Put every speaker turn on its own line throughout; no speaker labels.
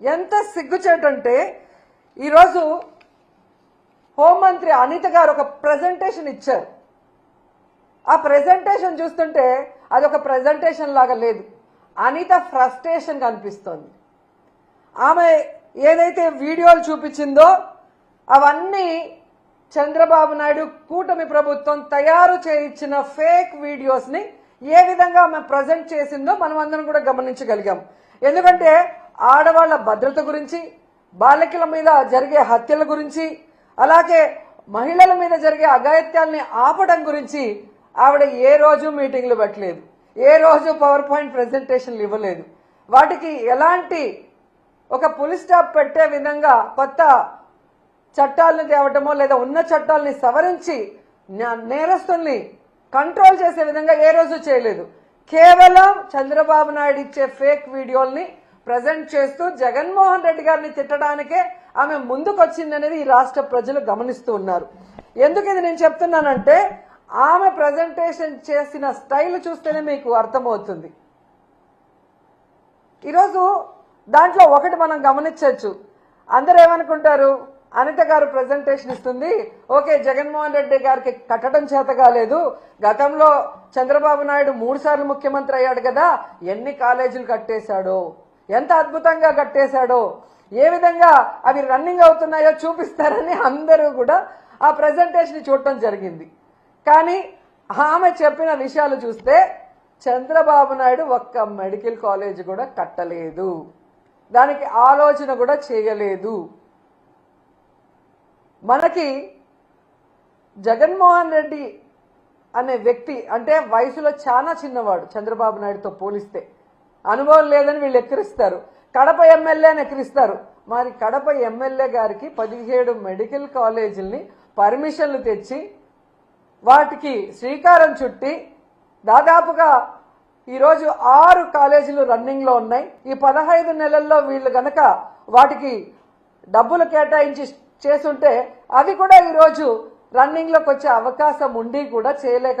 ఎంత సిగ్గుచేటంటే ఈరోజు హోంమంత్రి అనిత గారు ఒక ప్రజెంటేషన్ ఇచ్చారు. ఆ ప్రజెంటేషన్ చూస్తుంటే అది ఒక ప్రజెంటేషన్ లాగా లేదు. అనిత ఫ్రస్ట్రేషన్ కనిపిస్తోంది. ఆమె ఏదైతే వీడియోలు చూపించిందో అవన్నీ చంద్రబాబు నాయుడు కూటమి ప్రభుత్వం తయారు చేయించిన ఫేక్ వీడియోస్ని ఏ విధంగా ఆమె ప్రజెంట్ చేసిందో మనం అందరం కూడా గమనించగలిగాం. ఎందుకంటే ఆడవాళ్ళ భద్రత గురించి బాలికల మీద జరిగే హత్యల గురించి అలాగే మహిళల మీద జరిగే అఘాయిత్యాల్ని ఆపడం గురించి ఆవిడ ఏ రోజు మీటింగ్లు పెట్టలేదు. ఏ రోజు పవర్ పాయింట్ ప్రజెంటేషన్లు ఇవ్వలేదు. వాటికి ఎలాంటి ఒక పులి స్టాప్ పెట్టే విధంగా కొత్త చట్టాలను తేవటమో లేదా ఉన్న చట్టాలని సవరించి నేరస్తుల్ని కంట్రోల్ చేసే విధంగా ఏ రోజు చేయలేదు. కేవలం చంద్రబాబు నాయుడు ఇచ్చే ఫేక్ వీడియోల్ని ప్రజెంట్ చేస్తూ జగన్మోహన్ రెడ్డి గారిని తిట్టడానికే ఆమె ముందుకొచ్చింది అనేది ఈ రాష్ట్ర ప్రజలు గమనిస్తూ ఉన్నారు. ఎందుకు ఇది నేను చెప్తున్నానంటే ఆమె ప్రజెంటేషన్ చేసిన స్టైల్ చూస్తేనే మీకు అర్థమవుతుంది. ఈరోజు దాంట్లో ఒకటి మనం గమనించవచ్చు. అందరూ ఏమనుకుంటారు? అనిత గారు ప్రజెంటేషన్ ఇస్తుంది. ఓకే జగన్మోహన్ రెడ్డి గారికి కట్టడం చేత కాలేదు. గతంలో చంద్రబాబు నాయుడు మూడు సార్లు ముఖ్యమంత్రి అయ్యాడు కదా ఎన్ని కాలేజీలు కట్టేశాడో. ఎంత అద్భుతంగా కట్టేశాడో ఏ విధంగా అవి రన్నింగ్ అవుతున్నాయో చూపిస్తారని అందరూ కూడా ఆ ప్రజెంటేషన్ చూడటం జరిగింది. కానీ ఆమె చెప్పిన విషయాలు చూస్తే చంద్రబాబు నాయుడు ఒక్క మెడికల్ కాలేజ్ కూడా కట్టలేదు. దానికి ఆలోచన కూడా చేయలేదు. మనకి జగన్మోహన్ రెడ్డి అనే వ్యక్తి అంటే వయసులో చాలా చిన్నవాడు చంద్రబాబు నాయుడుతో పోలిస్తే. అనుభవం లేదని వీళ్ళు ఎక్కిరిస్తారు. కడప ఎమ్మెల్యేని ఎక్కిరిస్తారు. మరి కడప ఎమ్మెల్యే గారికి పదిహేడు మెడికల్ కాలేజీల్ని పర్మిషన్లు తెచ్చి వాటికి శ్రీకారం చుట్టి దాదాపుగా ఈరోజు ఆరు కాలేజీలు రన్నింగ్లో ఉన్నాయి. ఈ పదహైదు నెలల్లో వీళ్ళు గనక వాటికి డబ్బులు కేటాయించి చేస్తుంటే అవి కూడా ఈరోజు రన్నింగ్లోకి వచ్చే అవకాశం ఉండి కూడా చేయలేక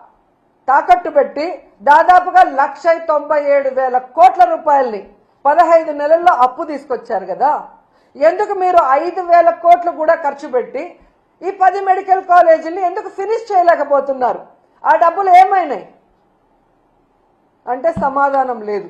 తాకట్టు పెట్టి దాదాపుగా లక్ష తొంభై ఏడు వేల కోట్ల రూపాయల్ని పదహైదు నెలల్లో అప్పు తీసుకొచ్చారు కదా. ఎందుకు మీరు ఐదు వేల కోట్లు కూడా ఖర్చు పెట్టి ఈ పది మెడికల్ కాలేజీని ఎందుకు ఫినిష్ చేయలేకపోతున్నారు? ఆ డబ్బులు ఏమైనాయి? అంటే సమాధానం లేదు.